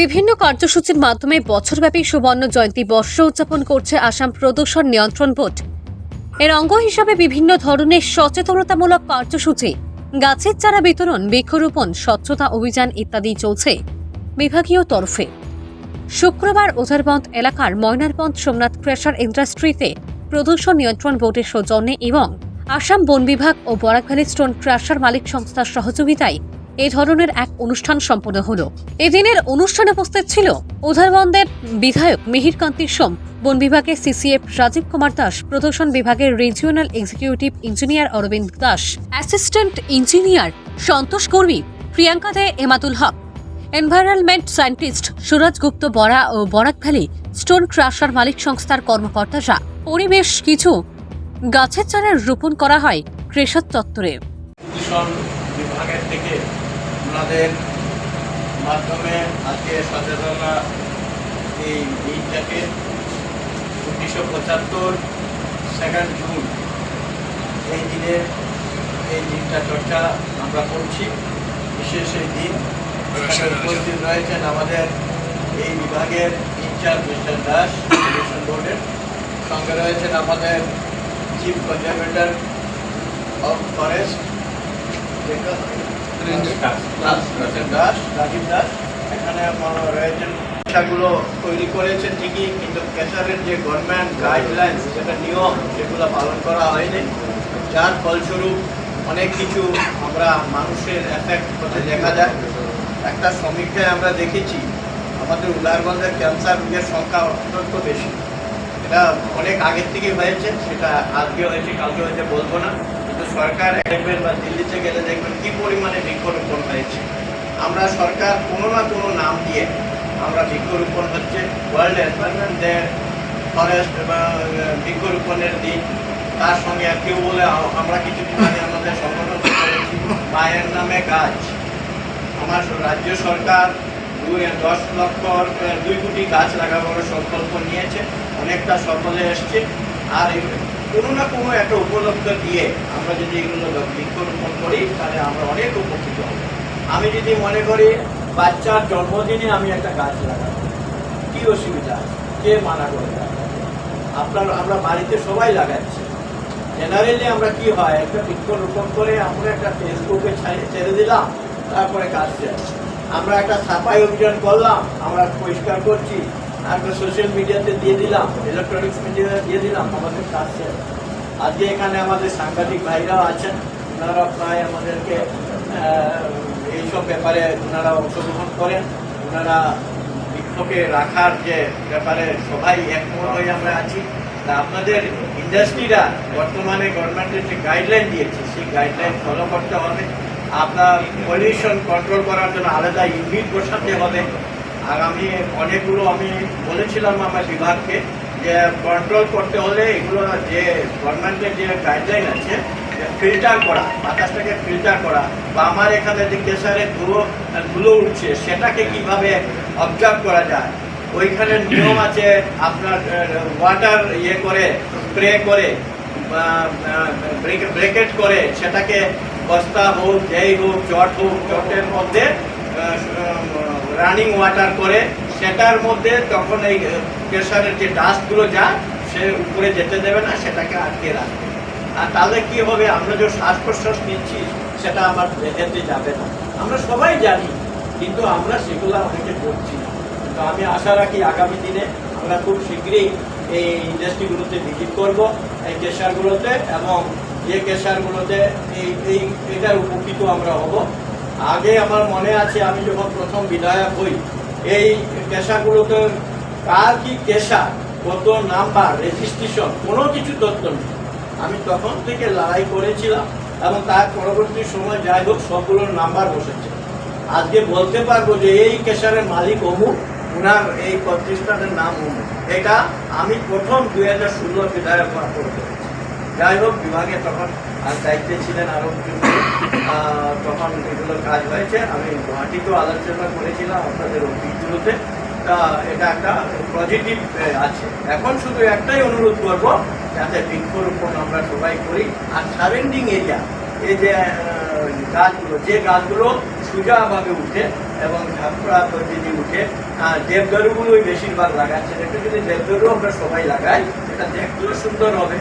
বিভিন্ন কার্যসূচির মাধ্যমে বছরব্যাপী সুবর্ণ জয়ন্তী বর্ষ উদযাপন করছে আসাম প্রদূষণ নিয়ন্ত্রণ বোর্ড। এর অঙ্গ হিসাবে বিভিন্ন ধরনের সচেতনতামূলক কার্যসূচি, গাছের চারা বিতরণ, বৃক্ষরোপণ, স্বচ্ছতা অভিযান ইত্যাদি চলছে বিভাগীয় তরফে। শুক্রবার ওঝারবন্দ এলাকার ময়নারবন্দ সোমনাথ ক্রেশার ইন্ডাস্ট্রিতে প্রদূষণ নিয়ন্ত্রণ বোর্ডের সৌজন্যে এবং আসাম বন বিভাগ ও বরাকভ্যালি স্টোন ক্রাশার মালিক সংস্থার সহযোগিতায় এই ধরনের এক অনুষ্ঠান সম্পন্ন হলো। এদিনের অনুষ্ঠানে উপস্থিত ছিল উধারবন্দের বিধায়ক মিহিরকান্তি সোম, বন বিভাগের সিসিএফ রাজীব কুমার দাস, প্রদর্শন বিভাগের regional executive engineer Arabinda Das, assistant engineer Santosh কর্মী প্রিয়াঙ্কা দে এমাতুল হক, এনভায়রনমেন্ট সায়েন্টিস্ট সুরজ গুপ্ত, বরা ও বরাক ভ্যালি স্টোন ক্রাশার মালিক সংস্থার কর্মকর্তারা পরিবেশ কিছু গাছের চারা রোপণ করা হয় কৃষক চত্বরে। বিভাগের থেকে ওনাদের মাধ্যমে আজকে সচেতনা এই দিনটাকে উনিশশো পঁচাত্তর সেকেন্ড জুন এই দিনে এই দিনটা চর্চা আমরা করছি। বিশেষ এই দিন উপস্থিত রয়েছেন আমাদের এই বিভাগের ইনচার্জ মিস্টার দাস ইরিগেশন বোর্ডের সঙ্গে রয়েছেন আমাদের চিফ কনজারভেটর অফ ফরেস্ট তৈরি করেছেন ঠিকই কিন্তু প্রেশারের যে গভর্নমেন্ট গাইডলাইন যেটা নিয়ম সেগুলো পালন করা হয়নি যার ফলস্বরূপ অনেক কিছু আমরা মানুষের এফেক্ট হতে দেখা যায় একটা সমীক্ষায় আমরা দেখেছি আমাদের উদারবন্দের ক্যান্সার রোগের সংখ্যা অত্যন্ত বেশি এটা অনেক আগের থেকে হয়েছে, সেটা আজকে হয়েছে, কালকে হয়েছে, বলব না। সরকার দেখবেন বা দিল্লিতে গেলে দেখবেন কি পরিমাণে বৃক্ষরোপণ হয়েছে। আমরা সরকার কোনো না কোনো নাম দিয়ে আমরা বৃক্ষরোপণ হচ্ছে। ওয়ার্ল্ড এনভায়রনমেন্ট ডে ফরেস্ট বা বৃক্ষরোপণের দিন। তার সঙ্গে আর কেউ বলে আমরা কিছুদিন আগে আমাদের সংগঠন করেছি মায়ের নামে গাছ। আমার রাজ্য সরকার দুই, দশ লক্ষ দুই কোটি গাছ লাগানোর সংকল্প নিয়েছে। অনেকটা সফলে এসছে। আর কোনো না কোনো একটা উপলব্ধ দিয়ে আমরা যদি এগুলো বৃক্ষরোপণ করি, তাহলে আমরা অনেক উপকৃত হব। আমি যদি মনে করি বাচ্চার জন্মদিনে আমি একটা গাছ লাগাবো, কি অসুবিধা? কে মানা করে আপনার, আমরা বাড়িতে সবাই লাগাচ্ছি। জেনারেলি আমরা কি হয়, একটা বৃক্ষরোপণ করে আমরা একটা ফেসবুকে ছাড়ে- দিলাম, তারপরে কাজ আমরা একটা সাফাই অভিযান করলাম, আমরা পরিষ্কার করছি একটা সোশ্যাল মিডিয়াতে দিয়ে দিলাম ইলেকট্রনিক্স মিডিয়াতে দিয়ে দিলাম, আমাদের কাজ শেষ। আজকে এখানে আমাদের সাংবাদিক ভাইরাও আছেন, ওনারা প্রায় আমাদেরকে এইসব ব্যাপারে ওনারা অংশগ্রহণ করেন। ওনারা বৃক্ষকে রাখার যে ব্যাপারে সবাই একমত হয়ে আমরা আছি। তা আপনাদের ইন্ডাস্ট্রিরা বর্তমানে গভর্নমেন্টের যে গাইডলাইন দিয়েছে, সেই গাইডলাইন ফলো করতে হবে। আপনার পলিউশন কন্ট্রোল করার জন্য আলাদা ইউনিট বসাতে হবে। আর আমি অনেকগুলো আমি বলেছিলাম আমার বিভাগকে যে কন্ট্রোল করতে হলে এগুলো যে গভর্নমেন্টের যে গাইডলাইন আছে ফিল্টার করা, বাতাসটাকে ফিল্টার করা, বা আমার এখানে যে কেশারের ধুলো ধুলো উঠছে, সেটাকে কীভাবে অবজার্ভ করা যায়? ওইখানে নিয়ম আছে আপনার ওয়াটার ইয়ে করে স্প্রে করে ব্রেকেট করে, সেটাকে বস্তা হোক, যেই হোক চট হোক চটের মধ্যে রানিং ওয়াটার করে, সেটার মধ্যে তখন এই প্রেশারের যে ডাস্টগুলো যায়, সে উপরে যেতে দেবে না, সেটাকে আটকে রাখবে। আর তাহলে কি হবে? আমরা যে শ্বাস প্রশ্বাস নিচ্ছি, সেটা আমার যেতে যাবে না। আমরা সবাই জানি, কিন্তু আমরা সেগুলো অনেকে করছি না। তো আমি আশা রাখি আগামী দিনে আমরা খুব শীঘ্রই এই ইন্ডাস্ট্রিগুলোতে ভিজিট করব, এই কেশারগুলোতে এবং যে কেশারগুলোতে এই এই, এটার উপকৃত আমরা হব। আগে আমার মনে আছে আমি যখন প্রথম বিধায়ক হই এই কেশাগুলোতে কার কি কেশা কত নাম্বার রেজিস্ট্রেশন কোনো কিছু তথ্য নেই। আমি তখন থেকে লড়াই করেছিলাম এবং তার পরবর্তী সময় যাই হোক সবগুলোর নাম্বার বসেছে। আজকে বলতে পারব যে এই কেশারের মালিক অমুক ওনার এই প্রতিষ্ঠানের নাম অমুক এটা আমি প্রথম দুই হাজার ষোলো বিধায়ক করেছি। যাই হোক বিভাগে তখন আর দায়িত্বে ছিলেন আরও কিছু আহ, তখন এগুলোর কাজ হয়েছে। আমি গুয়াহাটিতেও আলোচনা করেছিলাম আপনাদের অফিসগুলোতে। তা এটা একটা পজিটিভ আছে। এখন শুধু একটাই অনুরোধ করব, যাতে বৃক্ষরোপণ আমরা সবাই করি। আর সারেন্ডিং এরিয়া এই যে গাছগুলো যে গাছগুলো সোজাভাবে উঠে এবং ঝাপড়া যদি উঠে দেবদারুগুলোই বেশিরভাগ লাগাচ্ছে একটু যদি দেবদারু আমরা সবাই লাগাই এটা দেখতেও সুন্দর হবে।